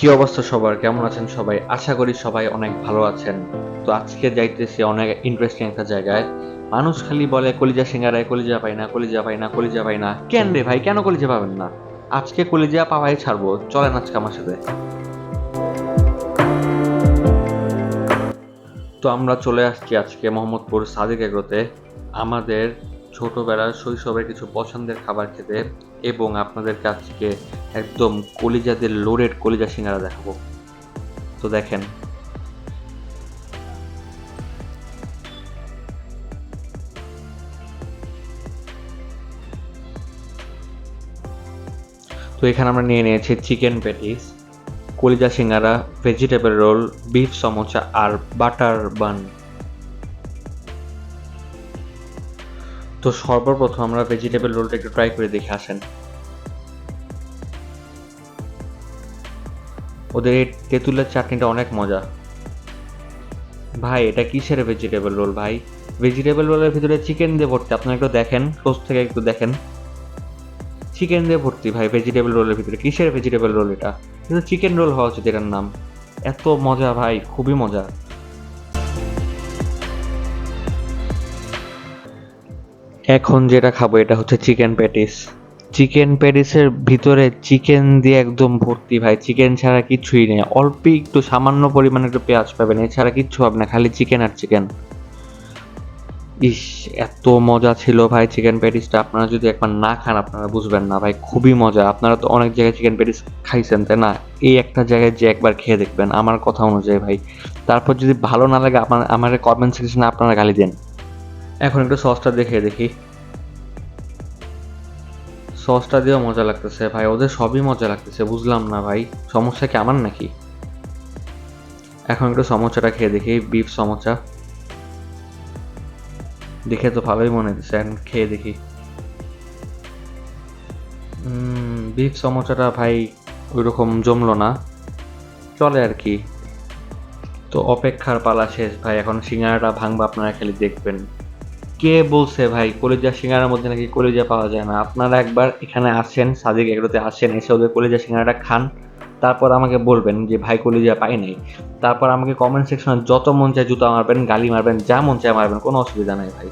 কি অবস্থা সবার? কেমন আছেন সবাই? আশা করি সবাই অনেক ভালো আছেন। তো আজকে যাইতেছি অনেক ইন্টারেস্টিং একটা জায়গায়। মানুষ খালি বলে, কলিজা সিঙ্গারায় কলিজা পাই না, কলিজা পাই না, কলিজা পাই না। কেন রে ভাই? কেন কলিজা পাবেন না? আজকে কলিজা পাওয়াই ছাড়বো। চলেন আজকে আমার সাথে। তো আমরা চলে আসছি আজকে মোহাম্মদপুর সাদিক এগ্রোতে। আমাদের ছোটবেলার শৈশবের কিছু পছন্দের খাবার খেতে এবং আপনাদেরকে আজকে একদম কলিজাদের লোডেড কলিজা সিঙ্গারা দেখাবো। তো দেখেন। তো এখানে আমরা নিয়ে নিয়েছি চিকেন প্যাটিস কলিজা সিঙ্গারা, ভেজিটেবল রোল, বিফ সমোসা আর বাটার বান। তো সর্বপ্রথম আমরা ভেজিটেবল রোলটা একটু ট্রাই করে দেখে আসেন। ওদের এই তেঁতুলের চাটনিটা অনেক মজা। ভাই, এটা কিসের ভেজিটেবল রোল ভাই? ভেজিটেবল রোলের ভিতরে চিকেন দিয়ে ভর্তি, আপনারা একটু দেখেন ক্লোজ থেকে একটু দেখেন। চিকেন দিয়ে ভর্তি ভাই ভেজিটেবল রোলের ভিতরে, কিসের ভেজিটেবল রোল এটা? কিন্তু চিকেন রোল হওয়া উচিত এটার নাম। এত মজা ভাই, খুবই মজা। এখন যেটা খাব, এটা হচ্ছে চিকেন প্যাটিস চিকেন প্যাটিসের ভিতরে চিকেন দিয়ে একদম ভর্তি, ভাই। চিকেন ছাড়া কিছুই নেই। অল্প একটু সামান্য পরিমাণে একটু পেঁয়াজ পাবেন। এছাড়া কিচ্ছু হবে না, খালি চিকেন আর চিকেন ইস, এত মজা ছিল, ভাই চিকেন প্যাটিসটা আপনারা যদি একবার না খান, আপনারা বুঝবেন না, ভাই, খুবই মজা। আপনারা তো অনেক জায়গায় চিকেন প্যাটিস খাইছেন, তাই না? এই একটা জায়গায় যে একবার খেয়ে দেখবেন, আমার কথা অনুযায়ী, ভাই। তারপর যদি ভালো না লাগে, আপনার আমার কমেন্ট সেকশনে আপনারা গালি দেন। এখন একটু সসটা দেখে দেখি। সসটা দিয়েও মজা লাগতেছে, ভাই। ওদের সবই মজা লাগতেছে, বুঝলাম না, ভাই। সমস্যা কি আমার নাকি? এখন একটু সমোসাটা খেয়ে দেখি, বিফ সমোসা দেখে তো ভালোই মনে হচ্ছে, এখন খেয়ে দেখি। বিফ সমোসাটা ভাই ওই রকম জমলো না। চলে আর কি। তো অপেক্ষার পালা শেষ, ভাই। এখন সিঙ্গারাটা ভাঙবা, আপনারা খালি দেখবেন। কে বলছে ভাই, কলিজা সিঙ্গারার মধ্যে নাকি কলিজা পাওয়া যায় না? আপনারা একবার এখানে আসেন, সাদিক এগুলোতে আসেন, এসে ওদের কলিজা সিঙ্গারাটা খান। তারপর আমাকে বলবেন যে, ভাই, কলিজা পাই নাই। তারপর আমাকে কমেন্ট সেকশনে যত মন চায় জুতা মারবেন, গালি মারবেন, যা মন চায় মারবেন, কোনো অসুবিধা নাই ভাই।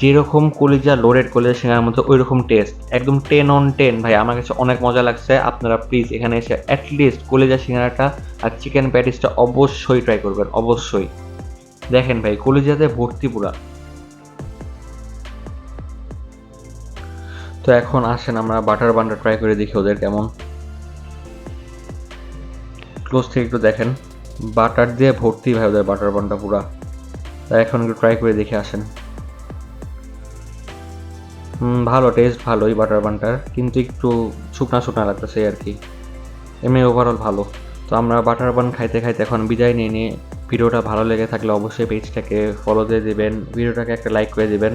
যেরকম কলিজা লোডেড কলিজা সিঙ্গারার মধ্যে ওই রকম টেস্ট একদম টেন অন টেন ভাই, আমার কাছে অনেক মজা লাগছে। আপনারা প্লিজ এখানে এসে অ্যাটলিস্ট কলিজা সিঙ্গারাটা আর চিকেন প্যাটিসটা অবশ্যই ট্রাই করবেন, অবশ্যই। দেখেন ভাই, কলিজাতে ভর্তি পুরা। তো এখন আসেন, আমরা বাটার বানটা ট্রাই করে দেখি ওদের কেমন। ক্লোজ থেকে একটু দেখেন। বাটার দিয়ে ভর্তি ভাই ওদের বাটার বানটা পুরা। তাই এখন একটু ট্রাই করে দেখে আসেন। হুম ভালো টেস্ট ভালো ভালোই বাটার বানটার কিন্তু একটু শুকনা শুকনা লাগতেছে আর কি। এমনি ওভারঅল ভালো। তো আমরা বাটার বান খাইতে খাইতে এখন বিদায় নিয়ে নিয়ে ভিডিওটা ভালো লেগে থাকলে অবশ্যই পেজটাকে ফলো দিয়ে দিবেন। ভিডিওটাকে একটা লাইক করে দিবেন।